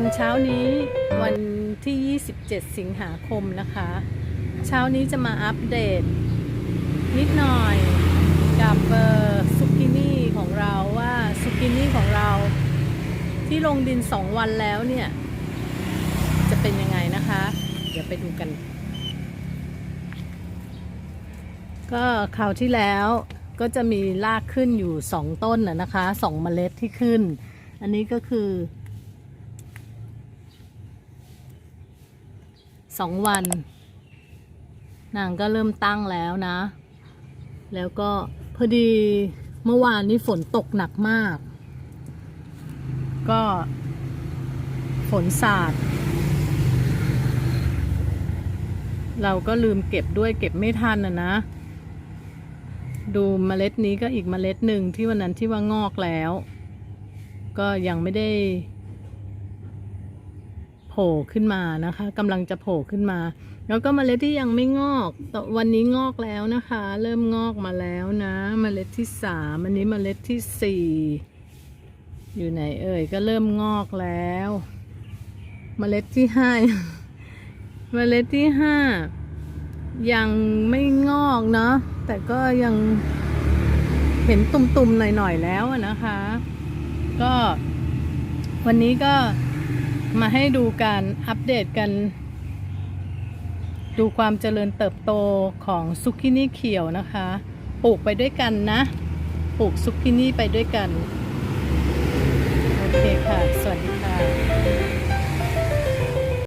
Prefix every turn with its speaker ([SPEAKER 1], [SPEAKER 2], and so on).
[SPEAKER 1] วันเช้านี้วันที่ 27 สิงหาคมนะคะ เช้านี้จะมาอัปเดต นิดหน่อยกับเออซุกินี่ของเราว่าซุกินี่ของเรา ที่ลงดิน 2 วันแล้วเนี่ย จะเป็นยังไงนะคะ เดี๋ยวไปดูกัน ก็คราวที่แล้วก็จะมีรากขึ้นอยู่ 2 ต้นนะนะคะ2เมล็ดที่ขึ้น อันนี้ก็คือ สองวัน นางก็เริ่มตั้งแล้วนะ แล้วก็พอดีเมื่อวานนี้ฝนตกหนักมาก ก็ฝนสาด เราก็ลืมเก็บด้วยเก็บไม่ทันนะนะ ดูเมล็ดนี้ก็อีกเมล็ดหนึ่งที่วันนั้นที่ว่างอกแล้ว ก็ยังไม่ได้ ล่ขึ้นมานะคะกำลังจะโผล่ขึ้นมา แล้วก็เมล็ดที่ยังไม่งอกแต่วันนี้งอกแล้วนะคะ เริ่มงอกมาแล้วนะเมล็ดที่สามอันนี้เมล็ดที่สี่อยู่ไหนเอ่ยก็เริ่มงอกแล้วเมล็ดที่ห้าเมล็ดที่ห้ายังไม่งอกเนาะแต่ก็ยังเห็นตุ่มๆหน่อยๆแล้วนะคะ ก็วันนี้ก็ มาให้ดูการอัปเดตกัน ดูความเจริญเติบโตของซุกินี่เขียวนะคะ ปลูกไปด้วยกันนะ ปลูกซุกินี่ไปด้วยกัน โอเคค่ะ สวัสดีค่ะ